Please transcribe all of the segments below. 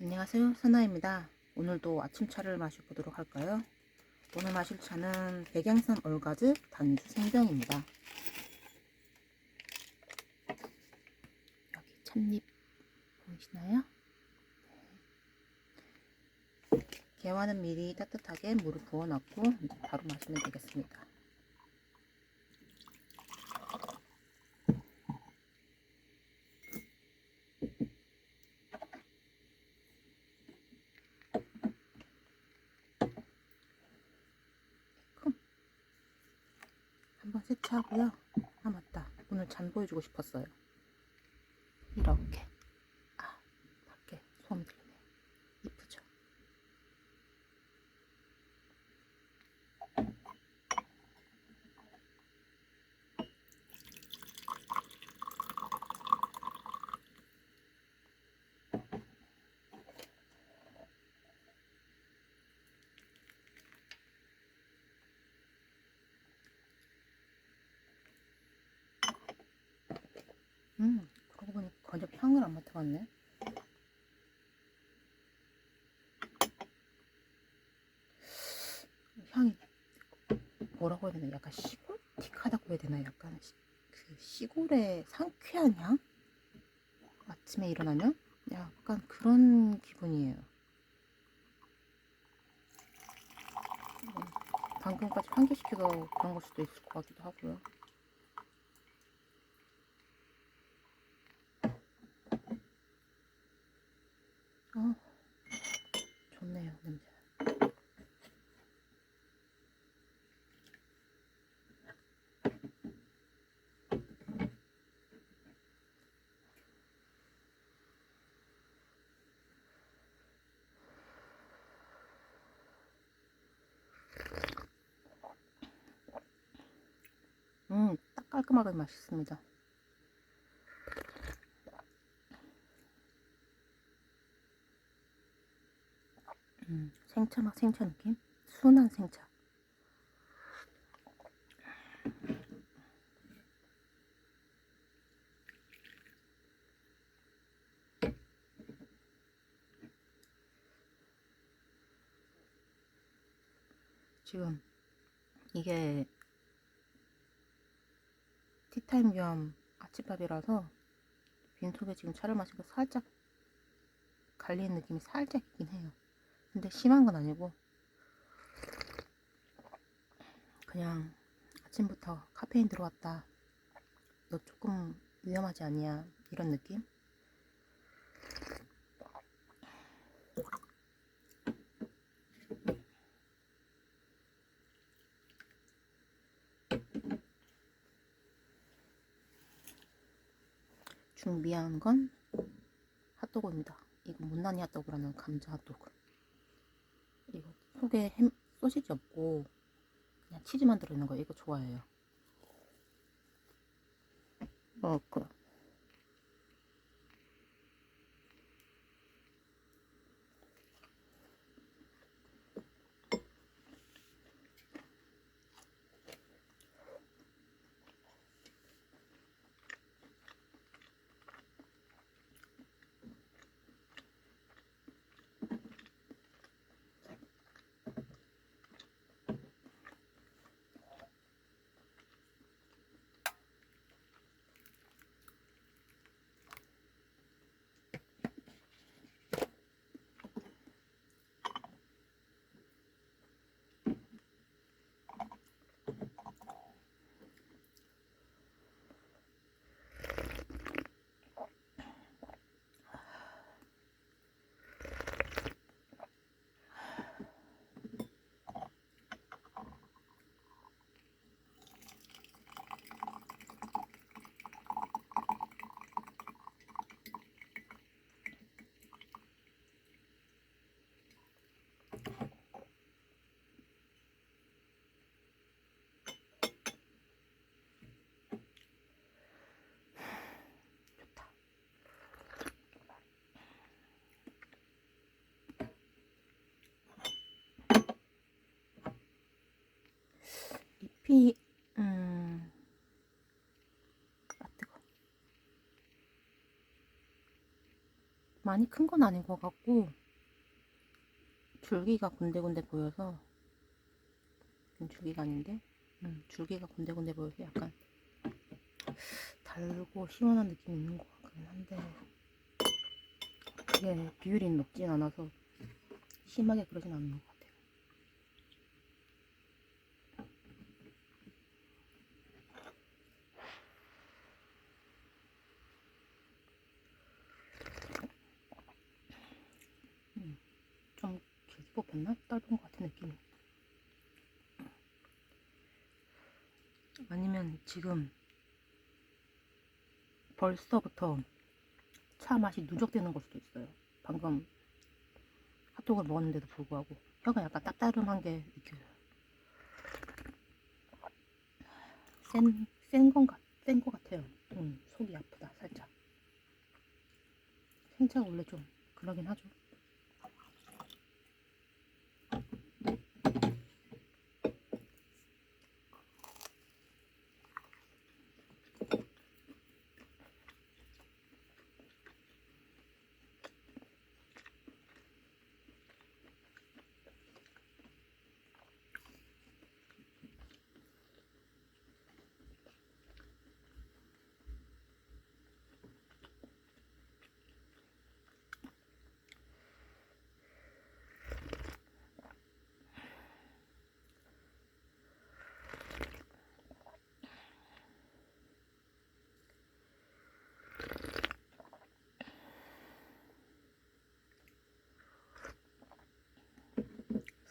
안녕하세요. 선아입니다. 오늘도 아침차를 마셔보도록 할까요? 오늘 마실 차는 백양산 얼가즈 단주 생병입니다. 여기 찻잎 보이시나요? 네. 개화는 미리 따뜻하게 물을 부어놨고 바로 마시면 되겠습니다. 큼. 한번 세차하고요. 아 맞다. 오늘 잔 보여주고 싶었어요. 이렇게. 아 밖에 소음 들리네. 이쁘죠? 음 그러고 보니 전혀 향을 안 맡아봤네. 향이 뭐라고 해야 되나? 약간 시골틱하다고 해야 되나? 약간 시, 그 시골의 상쾌한 향? 아침에 일어나면 약간 그런 기분이에요. 음, 방금까지 환기시켜서 그런 걸 수도 있을 것 같기도 하고요. 어, 좋네요, 냄새. 음, 딱 깔끔하게 맛있습니다. 음, 생차 맛, 생차 느낌? 순한 생차. 지금 이게 티타임 겸 아침밥이라서 빈속에 지금 차를 마시고 살짝 갈리는 느낌이 살짝 있긴 해요. 근데 심한 건 아니고 그냥 아침부터 카페인 들어왔다. 너 조금 위험하지 않냐 이런 느낌? 준비한 건 핫도그입니다. 이거 못난이 핫도그라는 감자 핫도그. 이거 속에 햄 소시지 없고 그냥 치즈만 들어있는 거 이거 좋아해요. 어, 그. 잎이 음, 아 뜨거. 많이 큰 건 아닌 것 같고 줄기가 군데군데 보여서 줄기가 아닌데 음, 줄기가 군데군데 보여서 약간 달고 시원한 느낌이 있는 것 같긴 한데 그게 비율이 높진 않아서 심하게 그러진 않는 것 같아요. 음, 좀 길게 뽑혔나? 짧은 것 같은 느낌이. 아니면 지금 벌써부터 차 맛이 누적되는 걸 수도 있어요. 방금 핫도그를 먹었는데도 불구하고 혀가 약간 따따름한 게 느껴져요. 센, 센 건가, 센 것 같아요. 음, 속이 아프다, 살짝. 생차가 원래 좀 그러긴 하죠.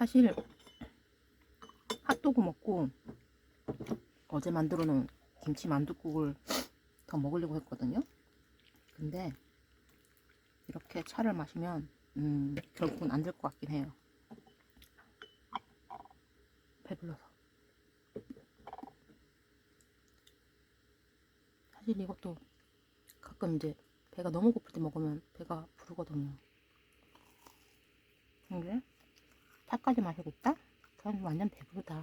사실 핫도그 먹고 어제 만들어 놓은 김치 만둣국을 더 먹으려고 했거든요. 근데 이렇게 차를 마시면 음, 결국은 안 될 것 같긴 해요. 배불러서. 사실 이것도 가끔 이제 배가 너무 고플 때 먹으면 배가 부르거든요. 근데 차까지 마시고 있다? 그럼 완전 배부르다.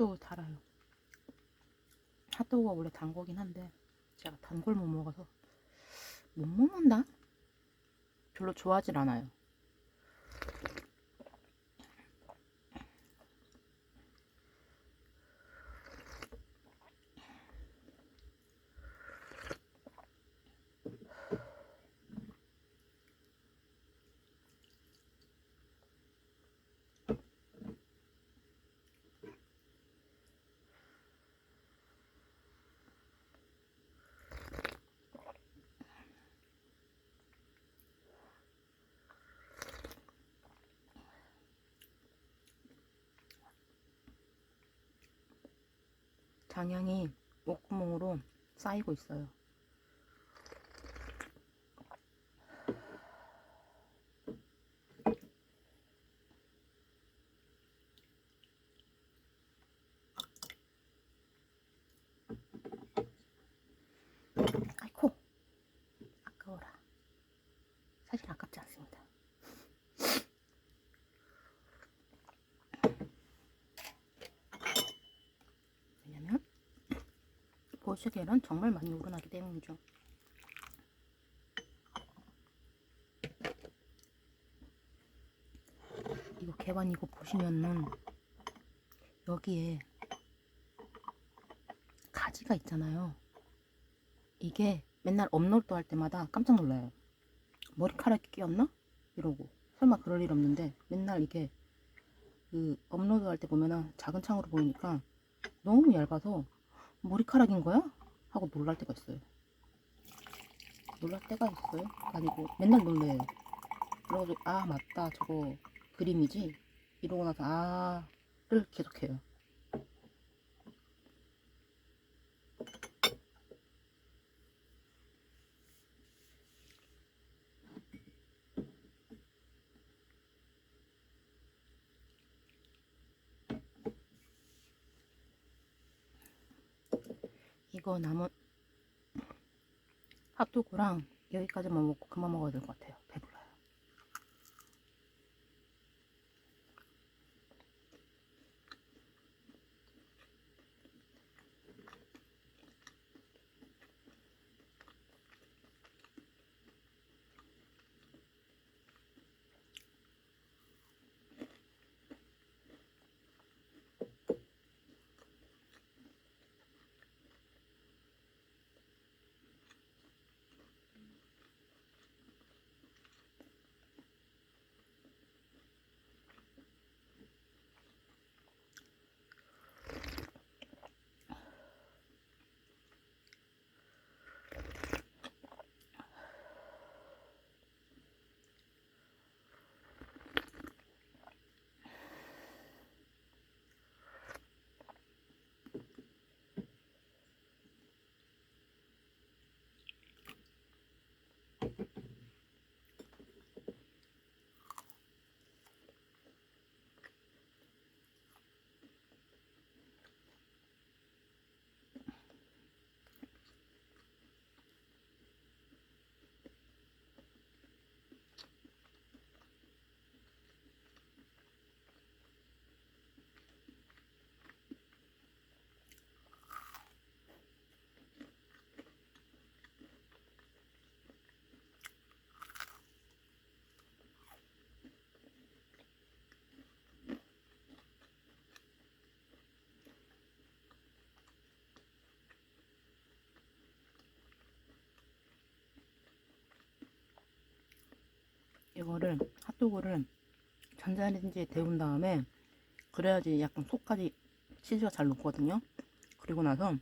핫도그 달아요. 핫도그가 원래 단 거긴 한데 제가 단 걸 못 먹어서 못 먹는다? 별로 좋아하질 않아요. 장향이 목구멍으로 쌓이고 있어요. 아이코 아까워라. 사실 아깝지 않습니다. 보시기에는 정말 많이 우러나기 때문이죠. 이거 개반 이거 보시면은 여기에 가지가 있잖아요. 이게 맨날 업로드 할 때마다 깜짝 놀라요. 머리카락이 끼었나? 이러고 설마 그럴 일 없는데 맨날 이게 그 업로드 할 때 보면은 작은 창으로 보이니까 너무 얇아서 머리카락인 거야? 하고 놀랄 때가 있어요. 놀랄 때가 있어요. 아니고 맨날 놀래요. 그래가지고 아 맞다 저거 그림이지 이러고 나서 아를 계속해요. 이거 남은 핫도그랑 여기까지만 먹고 그만 먹어야 될 것 같아요. 배불러요. 이거를 핫도그를 전자레인지에 데운 다음에 그래야지 약간 속까지 치즈가 잘 녹거든요. 그리고 나서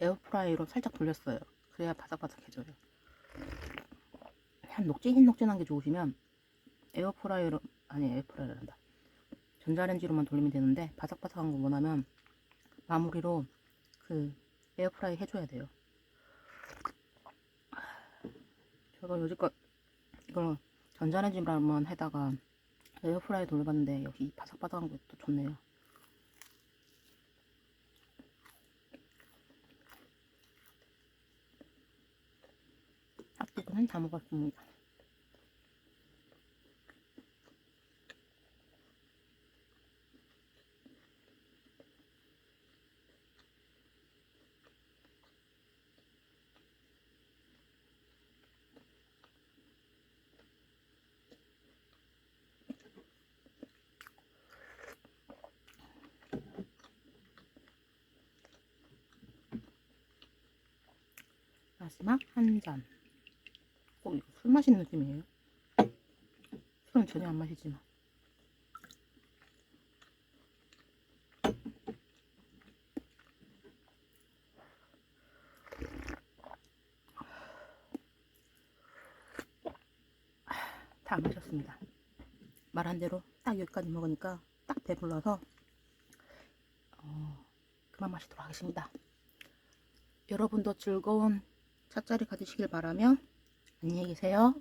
에어프라이로 살짝 돌렸어요. 그래야 바삭바삭해져요. 한 녹진녹진한 게 좋으시면 에어프라이로 아니 에어프라이란다. 전자레인지로만 돌리면 되는데 바삭바삭한 거 원하면 마무리로 그 에어프라이 해줘야 돼요. 제가 여지껏 이걸 전자레인지만 해다가 에어프라이 돌려봤는데 이 바삭바삭한 것도 좋네요. 핫도그는 다 먹었습니다. 마지막 한 잔. 어, 이거 술 마시는 느낌이에요? 술은 전혀 안 마시지만. 다 안 마셨습니다. 말한 대로 딱 여기까지 먹으니까 딱 배불러서 어, 그만 마시도록 하겠습니다. 여러분도 즐거운 찻자리 가지시길 바라며 안녕히 계세요.